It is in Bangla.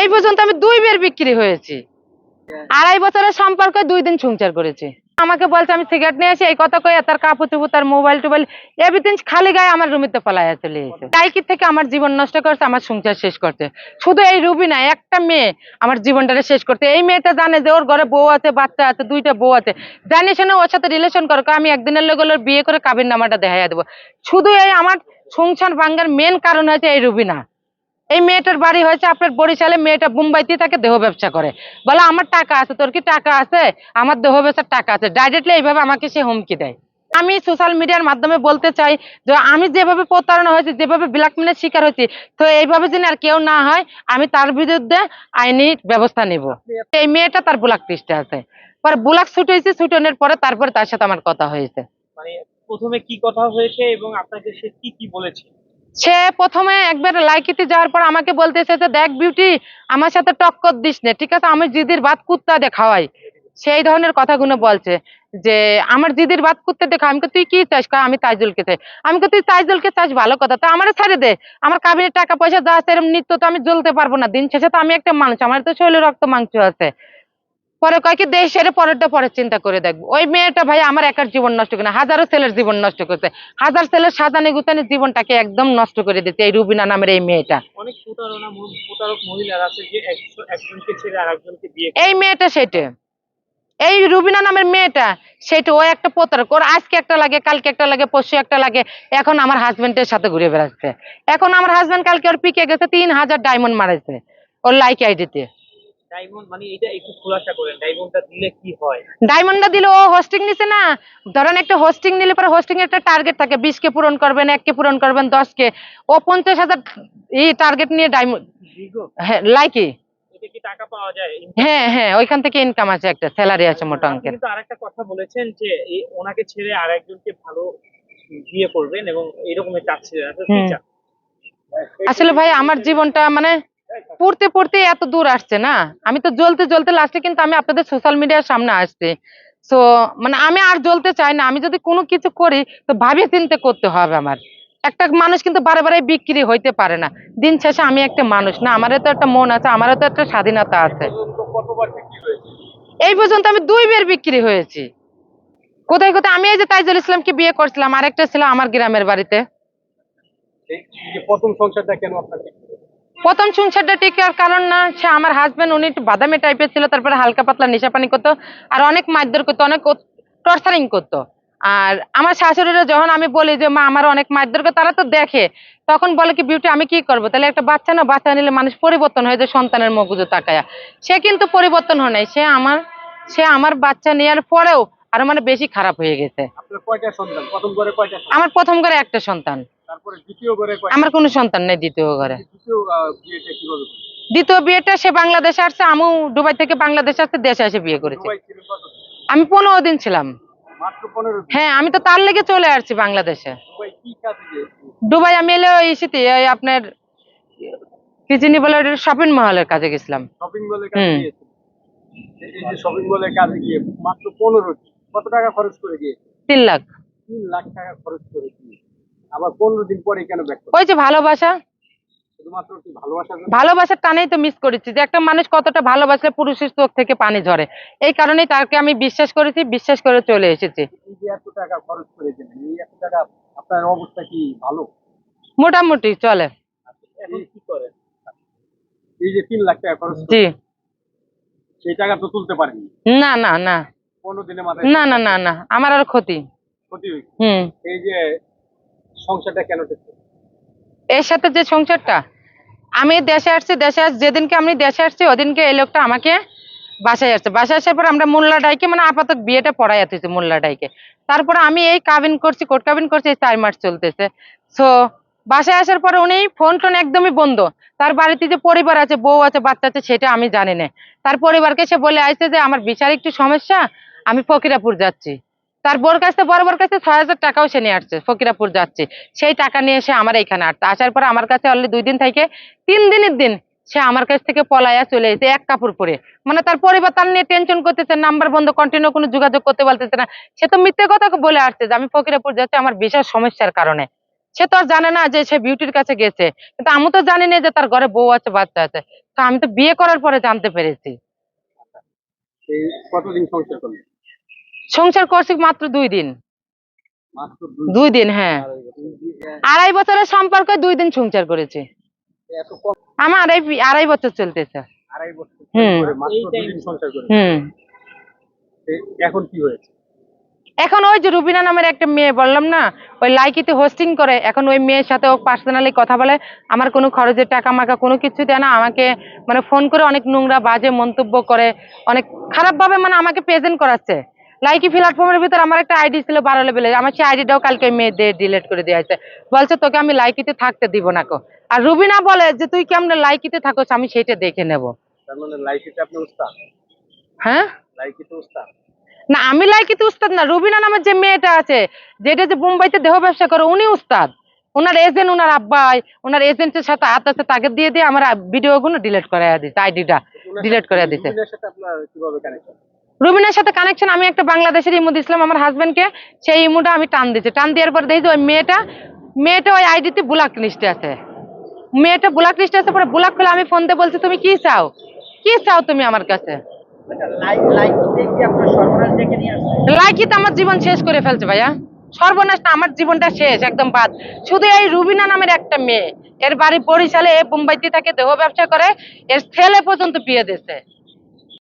এই পর্যন্ত আমি দুই বের বিক্রি হয়েছি। আড়াই বছরের সম্পর্কে দুই দিন সংসার করেছি। আমাকে বলছে, আমি সিগারেট নিয়ে আসি। এই কথা কয়ে তার কাপড় চুপড়, তার মোবাইল টোবাইল এভরিথিং খালি গায়ে আমার রুমিতে পালাইয়া চলে এসেছে তাইকি থেকে আমার জীবন নষ্ট করছে, আমার সংসার শেষ করতে শুধু এই রুবি না, একটা মেয়ে আমার জীবনটাকে শেষ করতে এই মেয়েটা জানে যে ওর ঘরে বউ আছে, বাচ্চা আছে, দুইটা বউ আছে। জানি শুনে ওর সাথে রিলেশন করো আমি একদিনের লোক ওর বিয়ে করে কাবির নামাটা দেখাইয়া দেবো। শুধু এই আমার সংসার ভাঙ্গার মেন কারণ হয়েছে এই রুবিনা এই মেয়েটার বাড়ি হয়েছে আপনার বরিশালে, মেয়েটা মুম্বাইতে থাকে, দেহ ব্যবসা করে। বলে, আমার টাকা আছে, তোর কি টাকা আছে? আমার দেহ ব্যবসার টাকা আছে। ডাইরেক্টলি এইভাবে আমাকে সে হুমকি দেয়। আমি সোশ্যাল মিডিয়ার মাধ্যমে বলতে চাই যে, আমি যেভাবে প্রতারণা হয়েছি, যেভাবে ব্ল্যাকমেলের শিকার হয়েছি, তো এইভাবে যেন আর কেউ না হয়, আমি তার বিরুদ্ধে আইনি ব্যবস্থা নিব। এই মেয়েটা তার ব্লাক লিস্টে আছে। পরে ব্লাক ছুট হয়েছে ছুটানোর পরে তারপরে তার সাথে আমার কথা হয়েছে। মানে প্রথমে কি কথা হয়েছে এবং আপনাকে সে কি কি বলেছে? সে প্রথমে একবার লাইকিতে যাওয়ার পর আমাকে বলতেছে যে, দেখ বিউটি আমার সাথে টক্কর দিস না, ঠিক আছে? আমি দিদির ভাত কুত্তা দিয়ে খাওয়াই। সেই ধরনের কথাগুলো বলছে যে, আমার দিদির ভাত কুত্তা দেখা আমি তুই কি চাস? আমি তাইজুলকে চাই। আমি তুই তাইজুলকে চাস? ভালো কথা। তো আমার ছেড়ে দে। আমার কাবিনের টাকা পয়সা যা আছে এরকম নিত্য তো আমি জ্বলতে পারব না। দিন শেষে তো আমি একটা মানুষ আমার তো শরীরে রক্ত মাংস আছে। পরে কয় কি দেশ ছেড়ে পরেরটা পরে চিন্তা করে দেখব। ওই মেয়েটা ভাই আমার একার জীবন নষ্ট করে না, হাজারো ছেলের জীবন নষ্ট করছে। হাজার ছেলের সাজানি গুতানি জীবনটাকে একদম নষ্ট করে দিচ্ছে এই রুবিনা নামের এই মেয়েটা। এই মেয়েটা সেটা। এই রুবিনা নামের মেয়েটা সেটা ও একটা প্রতারক। ওর আজকে একটা লাগে কালকে একটা লাগে পরশু একটা লাগে। এখন আমার হাজবেন্ডের সাথে ঘুরে বেড়াচ্ছে। এখন আমার হাজবেন্ড কালকে ওর পিকে গেছে তিন হাজার ডায়মন্ড মারাইছে। ওর লাইক আইডিতে ডায়মন্ড মানে এটা একটু খোলাসা করেন ডায়মন্ডটা দিলে কি হয়? ডায়মন্ডটা দিলে ও হোস্টিং নিছে না। ধরেন একটা হোস্টিং নিলে পরে হোস্টিং এর একটা টার্গেট থাকে বিশ কে পূরণ করবেন কে পূরণ করবেন দশ কে। ও পঞ্চাশ হাজার এই টার্গেট নিয়ে ডায়মন্ড হ্যাঁ লাইকি টাকা পাওয়া যায়? হ্যাঁ হ্যাঁ ওইখান থেকে ইনকাম আছে একটা স্যালারি আছে মোটা আপনি অঙ্কের। কিন্তু আরেকটা কথা বলেছেন যে ওনাকে ছেড়ে আর ভালো বিয়ে করবেন এবং এরকমই চাচ্ছিলেন। চান? আসলে ভাই আমার জীবনটা মানে পড়তে পড়তে এত দূর আসছে না? আমি তো জ্বলতে জ্বলতে লাস্টে কিন্তু আমি আপনাদের সোশ্যাল মিডিয়ার সামনে আসছি। তো মানে আমি আর জ্বলতে চাই না, আমি যদি কোনো কিছু করি, তো ভাবে চিন্তে করতে হবে আমার। একটা মানুষ কিন্তু বারে বারে বিক্রি হইতে পারে না। দিন শেষে আমি একটা মানুষ না, আমারও তো একটা মন আছে, আমারও তো একটা স্বাধীনতা আছে। এই পর্যন্ত আমি দুই বের বিক্রি হয়েছি। কোথায় কোথায়? আমি এই যে তাইজুল ইসলামকে বিয়ে করছিলাম, আরেকটা ছিল আমার গ্রামের বাড়িতে। প্রথম সংসারটা কেন আপনার প্রথম সংসারটা টিকার কারণ না সে আমার হাজবেন্ড উনি একটু বাদামি টাইপের ছিল তারপরে হালকা পাতলা নেশা পানি করতো আর অনেক মারধর করতো অনেক টর্চারিং করতো। আর আমার শাশুড়িরা যখন আমি বলি যে মা আমার অনেক মারধর করতো তারা তো দেখে। তখন বলে কি বিউটি আমি কি করব? তাহলে একটা বাচ্চা না বাচ্চা নিলে মানুষ পরিবর্তন হয়ে যায় সন্তানের মগুজো তাকায়া। সে কিন্তু পরিবর্তন হয় নাই সে আমার সে আমার বাচ্চা নেওয়ার পরেও আরও মানে বেশি খারাপ হয়ে গেছে? আমার প্রথম করে একটা সন্তান। আমার কোনো সন্তান নেই দ্বিতীয় ঘরে দ্বিতীয় বিয়েটা সে বাংলাদেশে আসছে আমু দুবাই থেকে বাংলাদেশে আসছে দেশে এসে বিয়ে করেছে? আমি পনেরো দিন ছিলাম। হ্যাঁ আমি তো তার লেগে চলে আসছি বাংলাদেশে। দুবাই আমি এলে ওই ইসিতে ওই আপনার কি যিনি বলে শপিং মহলের কাজে গেছিলাম। শপিং মলে কাজে হুম। গিয়েছিলেন এই এই যে শপিং মলে কাজে গিয়ে মাত্র পনেরো কত টাকা খরচ করে গিয়েছে তিন লাখ। তিন লাখ টাকা খরচ করে গিয়ে আবার পনেরো দিন পরে কেন ব্যাক ওই যে ভালোবাসা। ভালোবাসার টানেই তো মিস করেছি যে একটা মানুষ কতটা ভালোবাসলে পুরুষের চোখ থেকে পানি ঝরে। এই কারণেই তাকে আমি বিশ্বাস করেছি বিশ্বাস করে চলে এসেছি। মোটামুটি চলে। এই যে তিন লাখ টাকা খরচ জি। সেই টাকা তো তুলতে পারেনি না? না না মাথায় না না না না আমার আর ক্ষতি। ক্ষতি হুম। এই যে সংসারটা কেন এর সাথে যে সংসারটা, আমি দেশে আসছি, দেশে আস, যেদিনকে আমি দেশে আসছি, ওদিনকে এই লোকটা আমাকে বাসায় আসছে। বাসায় আসার পর আমরা মোল্লা ডাইকে মানে আপাতত বিয়েটা পড়াই আসতেছি মোল্লা ডাইকে। তারপরে আমি এই কাবিন করছি কোর্ট কাবিন করছি, এই চার মাস চলতেছে। তো বাসায় আসার পরে উনি ফোন টোন একদমই বন্ধ। তার বাড়িতে যে পরিবার আছে, বউ আছে, বাচ্চা আছে, সেটা আমি জানি না। তার পরিবারকে সে বলে আসছে যে, আমার বিচার একটু সমস্যা, আমি ফকিরাপুর যাচ্ছি। তার বোর কাছে, বড় বোর কাছে ছয় হাজার টাকাও সে নিয়ে আসছে, ফকিরাপুর যাচ্ছে। সেই টাকা নিয়ে সে আমার এইখানে আসছে। আসার পর আমার কাছে অলরেডি দুই দিন থেকে, তিন দিনের দিন সে আমার কাছ থেকে পলায়া চলে এসেছে এক কাপড় পরে। মানে তার পরিবার তার নিয়ে টেনশন করতেছে নাম্বার বন্ধ কন্টিনিউ কোনো যোগাযোগ করতে পারতেছে না। সে তো মিথ্যে কথা বলে আসছে যে, আমি ফকিরাপুর যাচ্ছি আমার বিশাল সমস্যার কারণে। সে তো আর জানে না যে সে বিউটির কাছে গেছে। কিন্তু আমি তো জানি না যে তার ঘরে বউ আছে, বাচ্চা আছে। তো আমি তো বিয়ে করার পরে জানতে পেরেছি। কতদিন সংসার করলেন? সংসার করছি মাত্র দুই দিন। দুই দিন। হ্যাঁ। আড়াই বছরের সম্পর্কে দুই দিন সংসার করেছি। আমার আড়াই আড়াই বছর চলতেছে। এখন কি হয়েছে? এখন ওই যে রুবিনা নামের একটা মেয়ে বললাম না ওই লাইকিতে হোস্টিং করে এখন ওই মেয়ের সাথে ও পার্সোনালি কথা বলে আমার কোনো খরচের টাকা মাকা কোনো কিছু দেয় না আমাকে মানে ফোন করে অনেক নোংরা বাজে মন্তব্য করে অনেক খারাপ ভাবে মানে আমাকে প্রেজেন্ট করাচ্ছে। লাইকি প্ল্যাটফর্মের ভিতর আমার একটা আইডি ছিল বারো লেভেলে আমার সেই আইডিটাও কালকে মেয়ে দিয়ে ডিলিট করে দেওয়া হয়েছে বলছে তোকে আমি লাইকিতে থাকতে দিব না কো। আর রুবিনা বলে যে তুই কেমন লাইকিতে থাকোস? আমি সেইটা দেখে নেব। মানে হ্যাঁ? না আমি লাইকিতে উস্তাদ না। রুবিনা নামের যে মেয়েটা আছে যেটা যে মুম্বাইতে দেহ ব্যবসা করে উনি উস্তাদ। ওনার এজেন্ট ওনার আব্বাই ওনার এজেন্টের সাথে হাত আছে তাকে দিয়ে দিয়ে আমার ভিডিও গুলো ডিলিট করে দিচ্ছে আইডিটা ডিলিট করে দিছে। রুবিনের সাথে কানেকশন আমি একটা বাংলাদেশের ইমুদ ইসলাম আমার হাজবেন্ডকে সেই ইমুটা আমি টান দিচ্ছি টান দেওয়ার পর দেখি ওই মেয়েটা মেয়েটা ওই আইডিতে ব্লক লিস্টে আছে। মেয়েটা ব্লক লিস্টে আছে, পরে ব্লক করে আমি ফোন দিয়ে বলছি, তুমি কি চাও? কি চাও তুমি আমার কাছে? লাইক লাইকিতে আমার জীবন শেষ করে ফেলছে ভাইয়া। সর্বনাশ না, আমার জীবনটা শেষ, একদম বাদ। শুধু এই রুবিনা নামের একটা মেয়ে। এর বাড়ি বরিশালে, এ মুম্বাইতে থাকে দেহ ব্যবসা করে, এর ছেলে পর্যন্ত বিয়ে দিছে